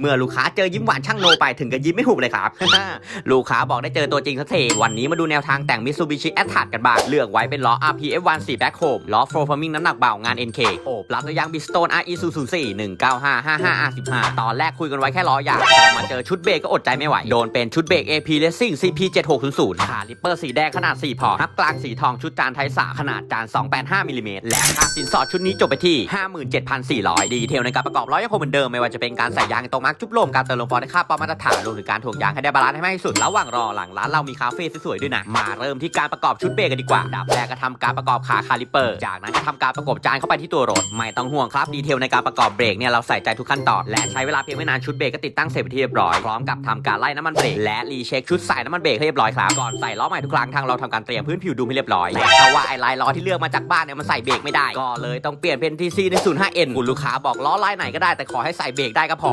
เมื่อลูกค้าเจอยิ้มหวานช่างโนไปถึงกับยิ้มไม่หุบเลยครับ ลูกค้าบอกได้เจอตัวจริงสักทีวันนี้มาดูแนวทางแต่ง Mitsubishi a t t a c กันบ้างเลือกไว้เป็นล้อ RPF1 4 Back Home ล้อ Flow Farming น้ำหนักเบางาน NK โอบรับด้วยาง Bridgestone RE 004 19555 R15 ตอนแรกคุยกันไว้แค่ล้อยางพอมาเจอชุดเบรกก็อดใจไม่ไหว โดนเป็นชุดเบรก AP Racing CP 7600ขาลิปเปอร์สีแดงขนาด 4 พอนับกลางสีทองชุดจานไทยสาขนาดจาน 285มิลลิเมตรและค่าสินสอดชุดนี้จบไปที่ 57,400 ดีเทลในการประกอบล้อยังคงเหมือนเดิมไม่ว่าจะเป็นการใส่ยางตรงมาร์กจุบลมการเติมลมฟอร์ในค่าปอมาตรฐานรวมถึงการถ่วงยางให้ได้บาลานซ์ให้มากที่สุดระหว่างรอหลังร้านเรามีคาเฟ่สวยๆด้วยนะมาเริ่มที่การประกอบชุดเบรกกันดีกว่าดับแรกก็ทำการประกอบขาคาลิปเปอร์ จากนั้นก็ทำการประกบจานเข้าไปที่ตัวรถไม่ต้องห่วงครับดีเทลในการประกอบเบรกเนี่ยเราใส่ใจทุกขั้นตอนและใช้เวลาเพียงไม่นานชุดเบรกก็ติดตั้งเสร็จเป็นที่เรียบร้อยพร้อมกับทำการไล่น้ำมันเบรกและรีเช็คชุดใส่น้ำมันเบรกให้เรียบร้อยครับก่อนใส่ล้อใหม่ทุกครั้งทางเราทำการเตรียมพื้นผิวดูให้เรียบร้อยแต่ถ้าว่าไอ้ลายล้อที่เลือกมาจากบ้านเนี่ยมันใส่เบรกไม่ได้ก็เลยต้องเปลี่ยนเป็น TC 105N คุณลูกค้าบอกล้อลายไหนก็ได้แต่ขอให้ใส่เบรกได้ก็พอ